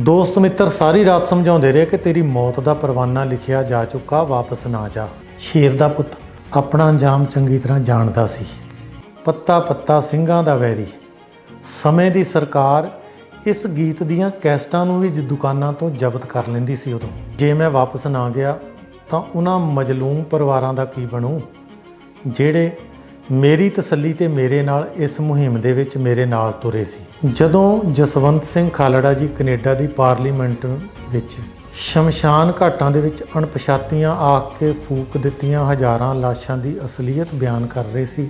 ਦੋਸਤ ਮਿੱਤਰ, ਸਾਰੀ ਰਾਤ ਸਮਝਾਉਂਦੇ ਰਹੇ ਕਿ ਤੇਰੀ ਮੌਤ ਦਾ ਪਰਵਾਨਾ ਲਿਖਿਆ ਜਾ ਚੁੱਕਾ, ਵਾਪਸ ਨਾ ਜਾ। ਸ਼ੇਰ ਦਾ ਪੁੱਤ ਆਪਣਾ ਅੰਜਾਮ ਚੰਗੀ ਤਰ੍ਹਾਂ ਜਾਣਦਾ ਸੀ। ਪੱਤਾ ਪੱਤਾ ਸਿੰਘਾਂ ਦਾ ਵੈਰੀ। ਸਮੇਂ ਦੀ ਸਰਕਾਰ ਇਸ ਗੀਤ ਦੀਆਂ ਕੈਸਟਾਂ ਨੂੰ ਵੀ ਜ- ਦੁਕਾਨਾਂ ਤੋਂ ਜ਼ਬਤ ਕਰ ਲੈਂਦੀ ਸੀ ਉਦੋਂ। ਜੇ ਮੈਂ ਵਾਪਸ ਨਾ ਗਿਆ ਤਾਂ ਉਹਨਾਂ ਮਜਲੂਮ ਪਰਿਵਾਰਾਂ ਦਾ ਕੀ ਬਣੂ? ਜਿਹੜੇ ਮੇਰੀ ਤਸੱਲੀ ਤੇ ਮੇਰੇ ਨਾਲ ਇਸ ਮੁਹਿੰਮ ਦੇ ਵਿੱਚ ਮੇਰੇ ਨਾਲ ਤੁਰੇ ਸੀ। ਜਦੋਂ ਜਸਵੰਤ ਸਿੰਘ ਖਾਲੜਾ ਜੀ ਕੈਨੇਡਾ ਦੀ ਪਾਰਲੀਮੈਂਟ ਵਿੱਚ ਸ਼ਮਸ਼ਾਨ ਘਾਟਾਂ ਦੇ ਵਿੱਚ ਅਣਪਛਾਤੀਆਂ ਆਖ ਕੇ ਫੂਕ ਦਿੱਤੀਆਂ ਹਜ਼ਾਰਾਂ ਲਾਸ਼ਾਂ ਦੀ ਅਸਲੀਅਤ ਬਿਆਨ ਕਰ ਰਹੇ ਸੀ,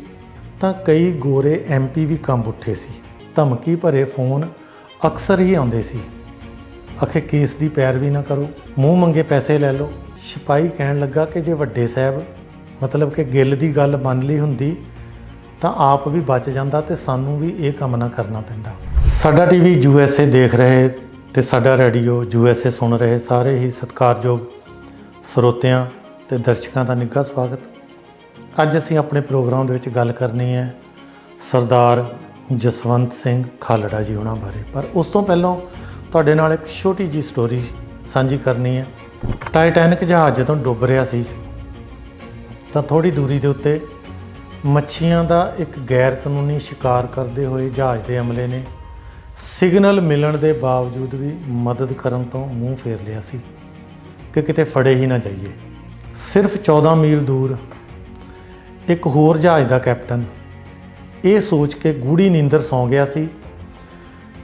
ਤਾਂ ਕਈ ਗੋਰੇ ਐਮਪੀ ਵੀ ਕੰਬ ਉੱਠੇ ਸੀ। ਧਮਕੀ ਭਰੇ ਫੋਨ ਅਕਸਰ ਹੀ ਆਉਂਦੇ ਸੀ। ਅਖੇ ਕੇਸ ਦੀ ਪੈਰਵੀ ਨਾ ਕਰੋ, ਮੂੰਹ ਮੰਗੇ ਪੈਸੇ ਲੈ ਲਓ। ਸਿਪਾਹੀ ਕਹਿਣ ਲੱਗਾ ਕਿ ਜੇ ਵੱਡੇ ਸਾਹਿਬ ਮਤਲਬ ਕਿ ਗਿੱਲ ਦੀ ਗੱਲ ਮੰਨ ਲਈ ਹੁੰਦੀ, ਤਾਂ ਆਪ ਵੀ ਬਚ ਜਾਂਦਾ ਤੇ ਸਾਨੂੰ ਵੀ ਇਹ ਕੰਮ ਨਾ ਕਰਨਾ ਪੈਂਦਾ। ਸਾਡਾ ਟੀਵੀ ਏ ਦੇਖ ਰਹੇ ਤੇ ਸਾਡਾ ਰੇਡੀਓ ਏ ਸੁਣ ਰਹੇ ਸਾਰੇ ਹੀ ਸਤਿਕਾਰਯੋਗ ਸਰੋਤਿਆਂ ਤੇ ਦਰਸ਼ਕਾਂ ਦਾ ਨਿੱਘਾ ਸਵਾਗਤ। ਅੱਜ ਅਸੀਂ ਆਪਣੇ ਪ੍ਰੋਗਰਾਮ ਦੇ ਵਿੱਚ ਗੱਲ ਕਰਨੀ ਹੈ ਸਰਦਾਰ ਜਸਵੰਤ ਸਿੰਘ ਖਾਲੜਾ ਜੀ ਉਹਨਾਂ ਬਾਰੇ। ਪਰ ਉਸ ਤੋਂ ਪਹਿਲਾਂ ਤੁਹਾਡੇ ਨਾਲ ਇੱਕ ਛੋਟੀ ਜੀ ਸਟੋਰੀ ਸਾਂਝੀ ਕਰਨੀ ਹੈ। ਟਾਈਟੈਨਿਕ ਜਹਾਜ਼ ਜਦੋਂ ਡੁੱਬ ਰਿਹਾ ਸੀ ਤਾਂ ਥੋੜੀ ਦੂਰੀ ਦੇ ਉੱਤੇ ਮੱਛੀਆਂ ਦਾ ਇੱਕ ਗੈਰ ਕਾਨੂੰਨੀ ਸ਼ਿਕਾਰ ਕਰਦੇ ਹੋਏ ਜਹਾਜ਼ ਦੇ ਅਮਲੇ ਨੇ ਸਿਗਨਲ ਮਿਲਣ ਦੇ ਬਾਵਜੂਦ ਵੀ ਮਦਦ ਕਰਨ ਤੋਂ ਮੂੰਹ ਫੇਰ ਲਿਆ ਸੀ ਕਿ ਕਿਤੇ ਫੜੇ ਹੀ ਨਾ ਜਾਈਏ। ਸਿਰਫ 14 ਮੀਲ ਦੂਰ ਇੱਕ ਹੋਰ ਜਹਾਜ਼ ਦਾ ਕੈਪਟਨ ਇਹ ਸੋਚ ਕੇ ਗੂੜੀ ਨੀਂਦਰ ਸੌਂ ਗਿਆ ਸੀ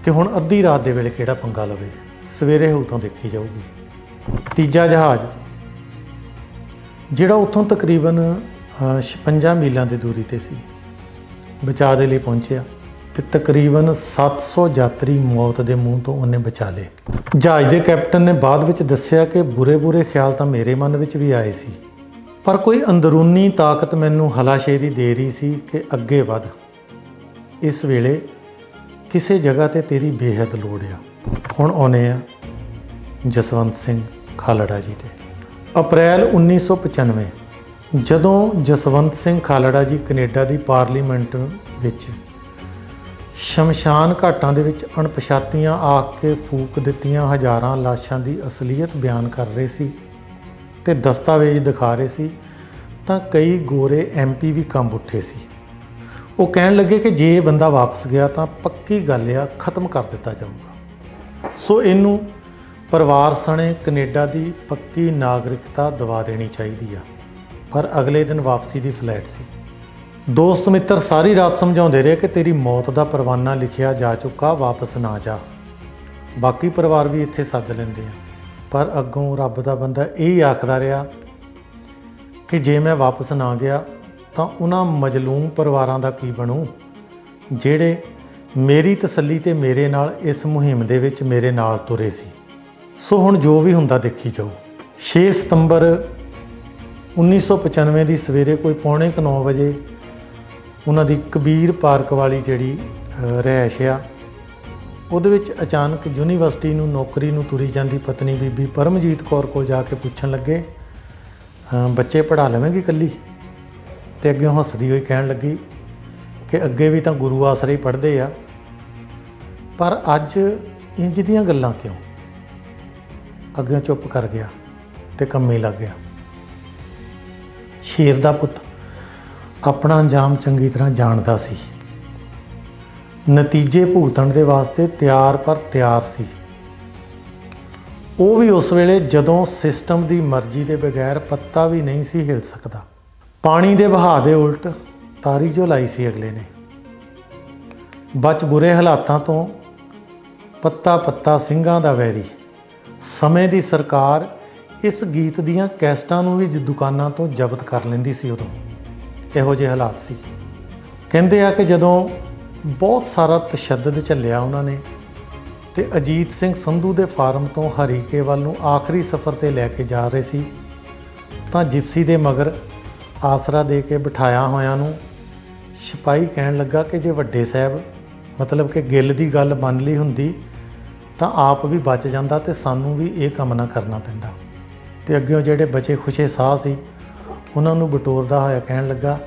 ਕਿ ਹੁਣ ਅੱਧੀ ਰਾਤ ਦੇ ਵੇਲੇ ਕਿਹੜਾ ਪੰਗਾ ਲਵੇ। ਸਵੇਰੇ ਹੋਊ ਤਾਂ ਦੇਖੀ ਜਾਊਗੀ। ਤੀਜਾ ਜਹਾਜ਼ ਜਿਹੜਾ ਉੱਥੋਂ ਤਕਰੀਬਨ ਅ, 56 ਮੀਲਾਂ ਦੀ ਦੂਰੀ ਤੇ ਸੀ ਬਚਾਅ ਦੇ ਲਈ ਪਹੁੰਚਿਆ ਤੇ ਤਕਰੀਬਨ 700 ਯਾਤਰੀ ਮੌਤ ਦੇ ਮੂੰਹ ਤੋਂ ਉਹਨੇ ਬਚਾ ਲਏ। ਜਹਾਜ਼ ਦੇ ਕੈਪਟਨ ਨੇ ਬਾਅਦ ਵਿੱਚ ਦੱਸਿਆ ਕਿ ਬੁਰੇ-ਬੁਰੇ ਖਿਆਲ ਤਾਂ ਮੇਰੇ ਮਨ ਵਿੱਚ ਵੀ ਆਏ ਸੀ ਪਰ ਕੋਈ ਅੰਦਰੂਨੀ ਤਾਕਤ ਮੈਨੂੰ ਹਲਾਸ਼ੇਰੀ ਦੇ ਰਹੀ ਸੀ ਕਿ ਅੱਗੇ ਵਧ। ਇਸ ਵੇਲੇ ਕਿਸੇ ਜਗ੍ਹਾ ਤੇ ਤੇਰੀ ਬੇਹੱਦ ਲੋੜ ਆ। ਹੁਣ ਆਉਨੇ ਆ ਜਸਵੰਤ ਸਿੰਘ ਖਾਲੜਾ ਜੀ ਤੇ ਅਪ੍ਰੈਲ 1995 ਜਦੋਂ ਜਸਵੰਤ ਸਿੰਘ ਖਾਲੜਾ ਜੀ ਕੈਨੇਡਾ ਦੀ ਪਾਰਲੀਮੈਂਟ ਵਿੱਚ ਸ਼ਮਸ਼ਾਨ ਘਾਟਾਂ ਦੇ ਵਿੱਚ ਅਣਪਛਾਤੀਆਂ ਆਖ ਕੇ ਫੂਕ ਦਿੱਤੀਆਂ ਹਜ਼ਾਰਾਂ ਲਾਸ਼ਾਂ ਦੀ ਅਸਲੀਅਤ ਬਿਆਨ ਕਰ ਰਹੇ ਸੀ ਤੇ ਦਸਤਾਵੇਜ਼ ਦਿਖਾ ਰਹੇ ਸੀ, ਤਾਂ ਕਈ ਗੋਰੇ ਐਮਪੀ ਵੀ ਕੰਬ ਉੱਠੇ ਸੀ। ਉਹ ਕਹਿਣ ਲੱਗੇ ਕਿ ਜੇ ਇਹ ਬੰਦਾ ਵਾਪਸ ਗਿਆ ਤਾਂ ਪੱਕੀ ਗੱਲ ਆ, ਖਤਮ ਕਰ ਦਿੱਤਾ ਜਾਊਗਾ। ਸੋ ਇਹਨੂੰ ਪਰਿਵਾਰ ਸਣੇ ਕੈਨੇਡਾ ਦੀ ਪੱਕੀ ਨਾਗਰਿਕਤਾ ਦਵਾ ਦੇਣੀ ਚਾਹੀਦੀ ਆ। ਪਰ ਅਗਲੇ ਦਿਨ ਵਾਪਸੀ ਦੀ ਫਲੈਟ ਸੀ। ਦੋਸਤ ਮਿੱਤਰ ਸਾਰੀ ਰਾਤ ਸਮਝਾਉਂਦੇ ਰਹੇ ਕਿ ਤੇਰੀ ਮੌਤ ਦਾ ਪਰਵਾਨਾ ਲਿਖਿਆ ਜਾ ਚੁੱਕਾ, ਵਾਪਸ ਨਾ ਜਾ। ਬਾਕੀ ਪਰਿਵਾਰ ਵੀ ਇੱਥੇ ਸੱਦ ਲੈਂਦੇ ਆ। ਪਰ ਅੱਗੋਂ ਰੱਬ ਦਾ ਬੰਦਾ ਇਹ ਆਖਦਾ ਰਿਹਾ ਕਿ ਜੇ ਮੈਂ ਵਾਪਸ ਨਾ ਗਿਆ, ਤਾਂ ਉਹਨਾਂ ਮਜਲੂਮ ਪਰਿਵਾਰਾਂ ਦਾ ਕੀ ਬਣੂ? ਜਿਹੜੇ ਮੇਰੀ ਤਸੱਲੀ ਤੇ ਮੇਰੇ ਨਾਲ ਇਸ ਮੁਹਿੰਮ ਦੇ ਵਿੱਚ ਮੇਰੇ ਨਾਲ ਤੁਰੇ ਸੀ। ਸੋ ਹੁਣ ਜੋ ਵੀ ਹੁੰਦਾ ਦੇਖੀ ਜਾਓ। 6 ਸਤੰਬਰ 1995 ਦੀ ਸਵੇਰੇ ਕੋਈ ਪੌਣੇ 9 ਵਜੇ ਉਹਨਾਂ ਦੀ ਕਬੀਰ ਪਾਰਕ ਵਾਲੀ ਜਿਹੜੀ ਅ, ਰਿਹਾਇਸ਼ ਆ ਉਹਦੇ ਵਿੱਚ ਅਚਾਨਕ ਯੂਨੀਵਰਸਿਟੀ ਨੂੰ ਨੌਕਰੀ ਨੂੰ ਤੁਰੀ ਜਾਂਦੀ ਪਤਨੀ ਬੀਬੀ ਪਰਮਜੀਤ ਕੌਰ ਕੋਲ ਜਾ ਕੇ ਪੁੱਛਣ ਲੱਗੇ ਬੱਚੇ ਪੜਾ ਲਵੇਂਗੀ ਇਕੱਲੀ? ਤੇ ਅੱਗੇ ਹੱਸਦੀ ਹੋਈ ਕਹਿਣ ਲੱਗੀ ਕਿ ਅੱਗੇ ਵੀ ਤਾਂ ਗੁਰੂ ਆਸਰੇ ਹੀ ਪੜ੍ਹਦੇ ਆ। ਪਰ ਅੱਜ ਇੰਜ ਦੀਆਂ ਗੱਲਾਂ ਕਿਉਂ? ਅੱਗੇ ਚੁੱਪ ਕਰ ਗਿਆ ਤੇ ਕੰਮੇ ਲੱਗ ਗਿਆ। ਸ਼ੇਰ ਦਾ ਪੁੱਤ ਆਪਣਾ ਅੰਜਾਮ ਚੰਗੀ ਤਰ੍ਹਾਂ ਜਾਣਦਾ ਸੀ। ਨਤੀਜੇ ਭੁਗਤਣ ਦੇ ਵਾਸਤੇ ਤਿਆਰ ਪਰ ਤਿਆਰ ਸੀ। ਉਹ ਵੀ ਉਸ ਵੇਲੇ ਜਦੋਂ ਸਿਸਟਮ ਦੀ ਮਰਜ਼ੀ ਦੇ ਬਗੈਰ ਪੱਤਾ ਵੀ ਨਹੀਂ ਸੀ ਹਿਲ ਸਕਦਾ। ਪਾਣੀ ਦੇ ਵਹਾਅ ਦੇ ਉਲਟ ਤਾਰੀ ਜੋ ਲਾਈ ਸੀ ਅਗਲੇ ਨੇ। ਬਚ ਬੁਰੇ ਹਾਲਾਤਾਂ ਤੋਂ ਪੱਤਾ ਪੱਤਾ ਸਿੰਘਾਂ ਦਾ ਵੈਰੀ। ਸਮੇਂ ਦੀ ਸਰਕਾਰ ਇਸ ਗੀਤ ਦੀਆਂ ਕੈਸਟਾਂ ਨੂੰ ਵੀ ਜ- ਦੁਕਾਨਾਂ ਤੋਂ ਜ਼ਬਤ ਕਰ ਲੈਂਦੀ ਸੀ ਉਦੋਂ। ਇਹੋ ਜਿਹੇ ਹਾਲਾਤ ਸੀ। ਕਹਿੰਦੇ ਆ ਕਿ ਜਦੋਂ ਬਹੁਤ ਸਾਰਾ ਤਸ਼ੱਦਦ ਝੱਲਿਆ ਉਹਨਾਂ ਨੇ ਤੇ ਅਜੀਤ ਸਿੰਘ ਸੰਧੂ ਦੇ ਫਾਰਮ ਤੋਂ ਹਰੀਕੇ ਵੱਲ ਨੂੰ ਆਖਰੀ ਸਫ਼ਰ ਤੇ ਲੈ ਕੇ ਜਾ ਰਹੇ ਸੀ, ਤਾਂ ਜਿਪਸੀ ਦੇ ਮਗਰ ਆਸਰਾ ਦੇ ਕੇ ਬਿਠਾਇਆ ਹੋਇਆਂ ਨੂੰ ਸਿਪਾਹੀ ਕਹਿਣ ਲੱਗਾ ਕਿ ਜੇ ਵੱਡੇ ਸਾਹਿਬ ਮਤਲਬ ਕਿ ਗਿੱਲ ਦੀ ਗੱਲ ਮੰਨ ਲਈ ਹੁੰਦੀ ਤਾਂ ਆਪ ਵੀ ਬਚ ਜਾਂਦਾ ਤੇ ਸਾਨੂੰ ਵੀ ਇਹ ਕੰਮ ਨਾ ਕਰਨਾ ਪੈਂਦਾ। ਤੇ ਅੱਗੇ ਜਿਹੜੇ ਬਚੇ ਖੁਸ਼ੇ ਸਾਹ ਸੀ, ਉਹਨਾਂ ਨੂੰ ਬਟੋਰਦਾ ਹੋਇਆ ਕਹਿਣ ਲੱਗਾ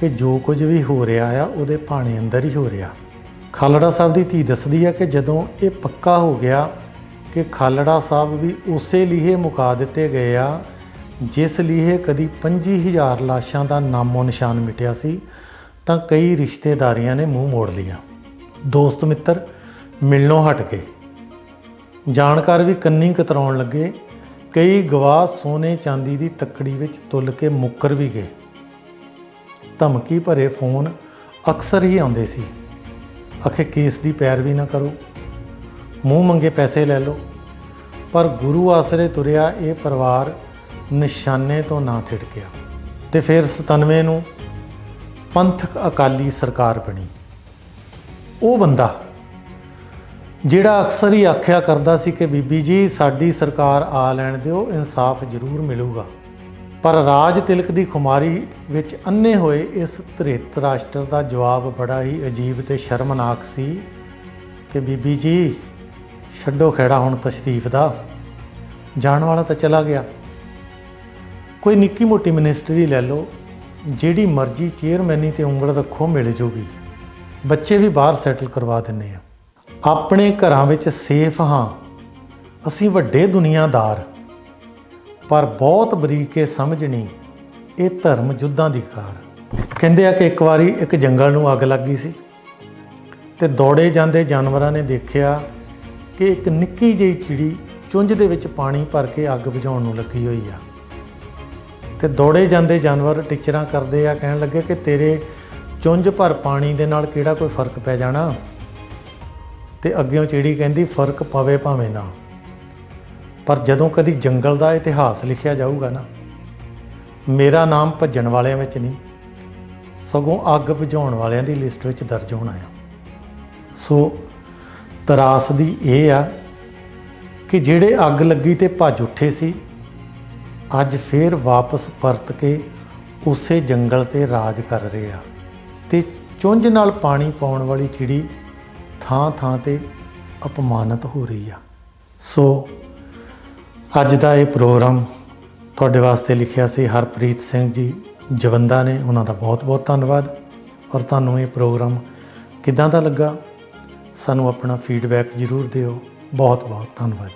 ਕਿ ਜੋ ਕੁਝ ਵੀ ਹੋ ਰਿਹਾ ਆ, ਉਹਦੇ ਭਾਣੇ ਅੰਦਰ ਹੀ ਹੋ ਰਿਹਾ। ਖਾਲੜਾ ਸਾਹਿਬ ਦੀ ਧੀ ਦੱਸਦੀ ਹੈ ਕਿ ਜਦੋਂ ਇਹ ਪੱਕਾ ਹੋ ਗਿਆ ਕਿ ਖਾਲੜਾ ਸਾਹਿਬ ਵੀ ਉਸੇ ਲੀਹੇ ਮੁਕਾ ਦਿੱਤੇ ਗਏ ਆ, ਜਿਸ ਲੀਹੇ ਕਦੀ 25000 ਲਾਸ਼ਾਂ ਦਾ ਨਾਮੋ ਨਿਸ਼ਾਨ ਮਿਟਿਆ ਸੀ, ਤਾਂ ਕਈ ਰਿਸ਼ਤੇਦਾਰੀਆਂ ਨੇ ਮੂੰਹ ਮੋੜ ਲਿਆ। ਦੋਸਤ ਮਿੱਤਰ, ਮਿਲਣੋਂ ਹਟ ਗਏ ਜਾਣਕਾਰ ਵੀ ਕੰਨੀ ਕਤਰਾਉਣ ਲੱਗੇ। ਕਈ ਗਵਾਹ ਸੋਨੇ ਚਾਂਦੀ ਦੀ ਤੱਕੜੀ ਵਿੱਚ ਤੁੱਲ ਕੇ ਮੁੱਕਰ ਵੀ ਗਏ। ਧਮਕੀ ਭਰੇ ਫੋਨ ਅਕਸਰ ਹੀ ਆਉਂਦੇ ਸੀ। ਅਖੇ ਕੇਸ ਦੀ ਪੈਰਵੀ ਨਾ ਕਰੋ। ਮੂੰਹ ਮੰਗੇ ਪੈਸੇ ਲੈ ਲਓ। ਪਰ ਗੁਰੂ ਆਸਰੇ ਤੁਰਿਆ ਇਹ ਪਰਿਵਾਰ ਨਿਸ਼ਾਨੇ ਤੋਂ ਨਾ ਥਿੜਕਿਆ। ਤੇ ਫਿਰ 97 ਨੂੰ ਪੰਥਕ ਅਕਾਲੀ ਸਰਕਾਰ ਬਣੀ। ਉਹ ਬੰਦਾ ਜਿਹੜਾ ਅਕਸਰ ਹੀ ਆਖਿਆ ਕਰਦਾ ਸੀ ਕਿ ਬੀਬੀ ਜੀ, ਸਾਡੀ ਸਰਕਾਰ ਆ ਲੈਣ ਦਿਓ, ਇਨਸਾਫ ਜ਼ਰੂਰ ਮਿਲੂਗਾ। ਪਰ ਰਾਜ ਤਿਲਕ ਦੀ ਖੁਮਾਰੀ ਵਿੱਚ ਅੰਨੇ ਹੋਏ ਇਸ ਧ੍ਰਿਤ ਰਾਸ਼ਟਰ ਦਾ ਜਵਾਬ ਬੜਾ ਹੀ ਅਜੀਬ ਤੇ ਸ਼ਰਮਨਾਕ ਸੀ ਕਿ ਬੀਬੀ ਜੀ, ਛੱਡੋ ਖੇੜਾ ਹੁਣ ਤਸ਼ਰੀਫ ਦਾ। ਜਾਣ ਵਾਲਾ ਤਾਂ ਚਲਾ ਗਿਆ। ਕੋਈ ਨਿੱਕੀ ਮੋਟੀ ਮਿਨਿਸਟਰੀ ਲੈ ਲਓ, ਜਿਹੜੀ ਮਰਜ਼ੀ ਚੇਅਰਮੈਨੀ ਤੇ ਉਂਗਲ ਰੱਖੋ, ਮਿਲ ਜੂਗੀ। ਬੱਚੇ ਵੀ ਬਾਹਰ ਸੈਟਲ ਕਰਵਾ ਦਿੰਨੇ ਆ। ਆਪਣੇ ਘਰਾਂ ਵਿੱਚ ਸੇਫ ਹਾਂ। ਅਸੀਂ ਵੱਡੇ ਦੁਨੀਆਦਾਰ। ਪਰ ਬਹੁਤ ਬਰੀਕੇ ਸਮਝਣੀ ਇਹ ਧਰਮ ਜੁੱਦਾਂ ਦੀ ਕਾਰ ਕਹਿੰਦੇ ਆ ਕਿ ਇੱਕ ਵਾਰੀ ਇੱਕ ਜੰਗਲ ਨੂੰ ਅੱਗ ਲੱਗੀ ਸੀ ਤੇ ਦੌੜੇ ਜਾਂਦੇ ਜਾਨਵਰਾਂ ਨੇ ਦੇਖਿਆ ਕਿ ਇੱਕ ਨਿੱਕੀ ਜਿਹੀ ਚਿੜੀ ਚੁੰਝ ਦੇ ਵਿੱਚ ਪਾਣੀ ਭਰ ਕੇ ਅੱਗ ਬੁਝਾਉਣ ਨੂੰ ਲੱਗੀ ਹੋਈ ਆ। ਤੇ ਦੌੜੇ ਜਾਂਦੇ ਜਾਨਵਰ ਟੀਚਰਾਂ ਕਰਦੇ ਆ, ਕਹਿਣ ਲੱਗੇ ਕਿ ਤੇਰੇ ਚੁੰਝ ਭਰ ਪਾਣੀ ਦੇ ਨਾਲ ਕਿਹੜਾ ਕੋਈ ਫ਼ਰਕ ਪੈ ਜਾਣਾ? ਤੇ ਅੱਗਿਓਂ ਚਿੜੀ ਕਹਿੰਦੀ, ਫ਼ਰਕ ਪਵੇ ਭਾਵੇਂ ਨਾ। ਪਰ ਜਦੋਂ ਕਦੀ ਜੰਗਲ ਦਾ ਇਤਿਹਾਸ ਲਿਖਿਆ ਜਾਊਗਾ ਨਾ, ਮੇਰਾ ਨਾਮ ਭੱਜਣ ਵਾਲਿਆਂ ਵਿੱਚ ਨਹੀਂ, ਸਗੋਂ ਅੱਗ ਬੁਝਾਉਣ ਵਾਲਿਆਂ ਦੀ ਲਿਸਟ ਵਿੱਚ ਦਰਜ ਹੋਣਾ ਆ। ਸੋ ਤਰਾਸਦੀ ਇਹ ਆ ਕਿ ਜਿਹੜੇ ਅੱਗ ਲੱਗੀ ਤੇ ਭੱਜ ਉੱਠੇ ਸੀ, ਅੱਜ ਫੇਰ ਵਾਪਸ ਪਰਤ ਕੇ ਉਸੇ ਜੰਗਲ ਤੇ ਰਾਜ ਕਰ ਰਹੇ ਆ। ਤੇ ਚੁੰਝ ਨਾਲ ਪਾਣੀ ਪਾਉਣ ਵਾਲੀ ਚਿੜੀ ਥਾਂ ਥਾਂ ਤੇ ਅਪਮਾਨਿਤ ਹੋ ਰਹੀ ਆ। ਸੋ ਅੱਜ ਦਾ ਇਹ ਪ੍ਰੋਗਰਾਮ ਤੁਹਾਡੇ ਵਾਸਤੇ ਲਿਖਿਆ ਸੀ ਹਰਪ੍ਰੀਤ ਸਿੰਘ ਜੀ ਜਵੰਦਾ ਨੇ। ਉਹਨਾਂ ਦਾ ਬਹੁਤ ਬਹੁਤ ਧੰਨਵਾਦ। ਔਰ ਤੁਹਾਨੂੰ ਇਹ ਪ੍ਰੋਗਰਾਮ ਕਿਦਾਂ ਦਾ ਲੱਗਾ? ਸਾਨੂੰ ਆਪਣਾ ਫੀਡਬੈਕ ਜ਼ਰੂਰ ਦਿਓ। ਬਹੁਤ ਬਹੁਤ ਧੰਨਵਾਦ ਜੀ।